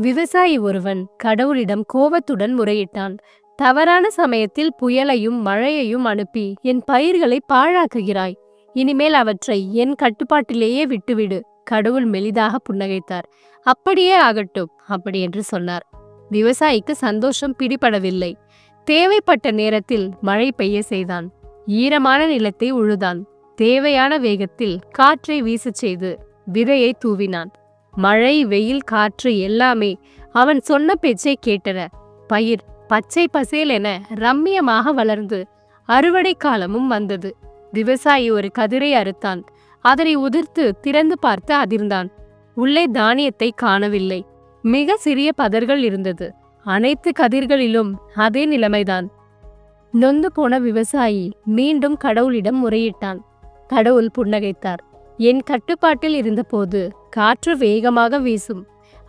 விவசாயி ஒருவன் கடவுளிடம் கோபத்துடன் முறையிட்டான். தவறான சமயத்தில் புயலையும் மழையையும் அனுப்பி என் பயிர்களை பாழாக்குகிறாய். இனிமேல் அவற்றை என் கட்டுப்பாட்டிலேயே விட்டுவிடு. கடவுள் மெலிதாக புன்னகைத்தார். அப்படியே ஆகட்டும் அப்படி என்று சொன்னார். விவசாயிக்கு சந்தோஷம் பிடிபடவில்லை. தேவைப்பட்ட நேரத்தில் மழை பெய்ய செய்தான். ஈரமான நிலத்தை உழுதான். தேவையான வேகத்தில் காற்றை வீசச் செய்து விதையை தூவினான். மழை வெயில் காற்று எல்லாமே அவன் சொன்ன பேச்சை கேட்டன. பயிர் பச்சை பசேல் என ரம்மியமாக வளர்ந்து அறுவடை காலமும் வந்தது. விவசாயி ஒரு கதிரை அறுத்தான். அதனை உதிர்த்து திறந்து பார்த்து அதிர்ந்தான். உள்ளே தானியத்தை காணவில்லை. மிக சிறிய பதர்கள் இருந்தது. அனைத்து கதிர்களிலும் அதே நிலைமைதான். நொந்து போன விவசாயி மீண்டும் கடவுளிடம் முறையிட்டான். கடவுள் புன்னகைத்தார். என் கட்டுப்பாட்டில் இருந்தபோது காற்று வேகமாக வீசும்.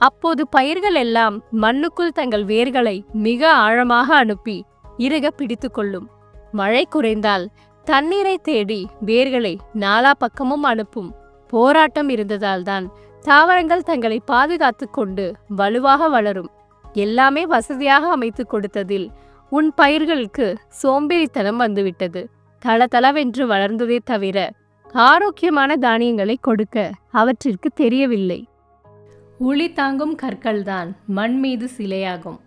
அப்போது பயிர்கள் எல்லாம் மண்ணுக்குள் தங்கள் வேர்களை மிக ஆழமாக அனுப்பி இறுக பிடித்து கொள்ளும். மழை குறைந்தால் தண்ணீரை தேடி வேர்களை நாலா பக்கமும் அனுப்பும். போராட்டம் இருந்ததால்தான் தாவரங்கள் தங்களை பாதுகாத்து கொண்டு வலுவாக வளரும். எல்லாமே வசதியாக அமைத்து கொடுத்ததில் உன் பயிர்களுக்கு சோம்பேறித்தனம் வந்துவிட்டது. தளதளவென்று வளர்ந்ததே தவிர ஆரோக்கியமான தானியங்களை கொடுக்க அவற்றிற்கு தெரியவில்லை. உளி தாங்கும் கற்கள்தான் மண் மீது சிலையாகும்.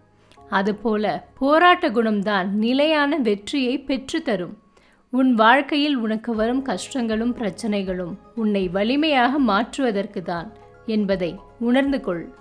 அதுபோல போராட்ட குணம்தான் நிலையான வெற்றியை பெற்றுத்தரும். உன் வாழ்க்கையில் உனக்கு வரும் கஷ்டங்களும் பிரச்சனைகளும் உன்னை வலிமையாக மாற்றுவதற்கு தான் என்பதை உணர்ந்து கொள்.